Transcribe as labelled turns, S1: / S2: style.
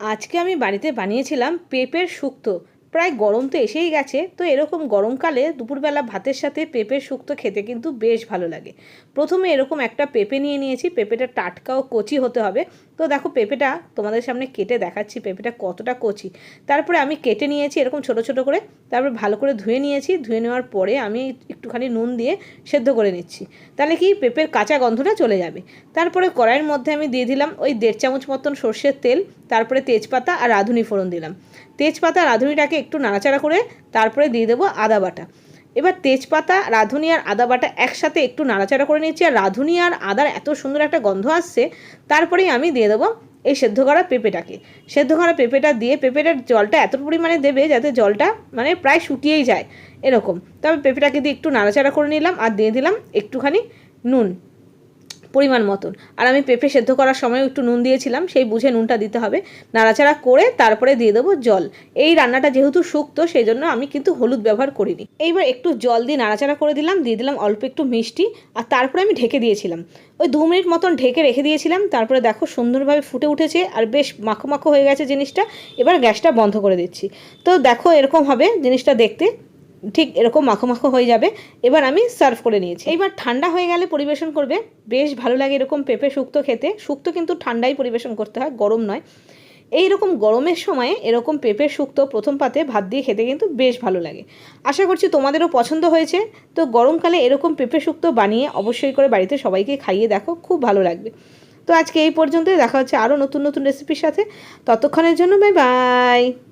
S1: আজকে আমি বাড়িতে বানিয়েছিলাম পেঁপের শুক্তো। প্রায় গরম তো এসেই গেছে, তো এরকম গরমকালে দুপুরবেলা ভাতের সাথে পেঁপের শুক্তো খেতে কিন্তু বেশ ভালো লাগে। প্রথমে এরকম একটা পেঁপে নিয়ে নিয়েছি, পেঁপেটা টাটকা ও কচি হতে হবে। তো দেখো পেঁপেটা তোমাদের সামনে কেটে দেখাচ্ছি, পেঁপেটা কতটা কচি। তারপরে আমি কেটে নিয়েছি এরকম ছোট ছোট করে, তারপরে ভালো করে ধুয়ে নিয়েছি। ধুয়ে নেওয়ার পরে আমি একটুখানি নুন দিয়ে সেদ্ধ করে নিচ্ছি। তাহলে কি পেঁপের কাঁচা গন্ধটা চলে যাবে। তারপরে কড়াইয়ের মধ্যে আমি দিয়ে দিলাম ওই দেড় চামচ মতন সর্ষের তেল তারপরে তেজপাতা আর রাঁধুনি ফোড়ন দিলাম। তেজপাতা রাঁধুনিটাকে একটু নাড়াচাড়া করে তারপরে দিয়ে দেবো আদা বাটা। এবার তেজপাতা, রাঁধুনি আর আদা বাটা একসাথে একটু নাড়াচাড়া করে নিচ্ছি আর রাঁধুনি আর আদার এত সুন্দর একটা গন্ধ আসছে, তারপরেই আমি দিয়ে দেবো এই সেদ্ধ করা পেঁপেটাকে। সেদ্ধ করা পেঁপেটা দিয়ে পেঁপেটার জলটা এত পরিমাণে দেবে যাতে জলটা মানে প্রায় শুকিয়েই যায়, এরকম। তবে পেঁপেটাকে দিয়ে একটু নাড়াচাড়া করে নিলাম আর দিয়ে দিলাম একটুখানি নুন। পরিমাণ মতন। আর আমি পেঁপে সেদ্ধ করার সময় একটু নুন দিয়েছিলাম, সেই বুঝে নুনটা দিতে হবে। নাড়াচাড়া করে তারপরে দিয়ে দেবো জল। এই রান্নাটা যেহেতু শুক্তো, সেই জন্য আমি কিন্তু হলুদ ব্যবহার করিনি। এইবার একটু জল দিয়ে নাড়াচাড়া করে দিলাম, দিয়ে দিলাম অল্প একটু মিষ্টি, আর তারপরে আমি ঢেকে দিয়েছিলাম। ওই দু মিনিট মতন ঢেকে রেখে দিয়েছিলাম, তারপরে দেখো সুন্দরভাবে ফুটে উঠেছে, আর বেশ মাখো মাখো হয়ে গেছে জিনিসটা। এবার গ্যাসটা বন্ধ করে দিচ্ছি। তো দেখো এরকম হবে জিনিসটা দেখতে। ঠিক এরকম মাখো মাখো হয়ে যাবে। এবার আমি সার্ভ করে নিয়েছি। এইবার ঠান্ডা হয়ে গেলে পরিবেশন করবে। বেশ ভালো লাগে এরকম পেঁপে শুক্তো খেতে। শুক্তো কিন্তু ঠান্ডাই পরিবেশন করতে হয়, গরম নয়। এই রকম গরমের সময়ে এরকম পেঁপের শুক্তো প্রথম পাতে ভাত দিয়ে খেতে কিন্তু বেশ ভালো লাগে। আশা করছি তোমাদেরও পছন্দ হয়েছে। তো গরমকালে এরকম পেঁপে শুক্তো বানিয়ে অবশ্যই করে বাড়িতে সবাইকে খাইয়ে দেখো, খুব ভালো লাগবে। তো আজকে এই পর্যন্তই। দেখা হচ্ছে আরও নতুন নতুন রেসিপির সাথে। ততক্ষণের জন্য বাই বাই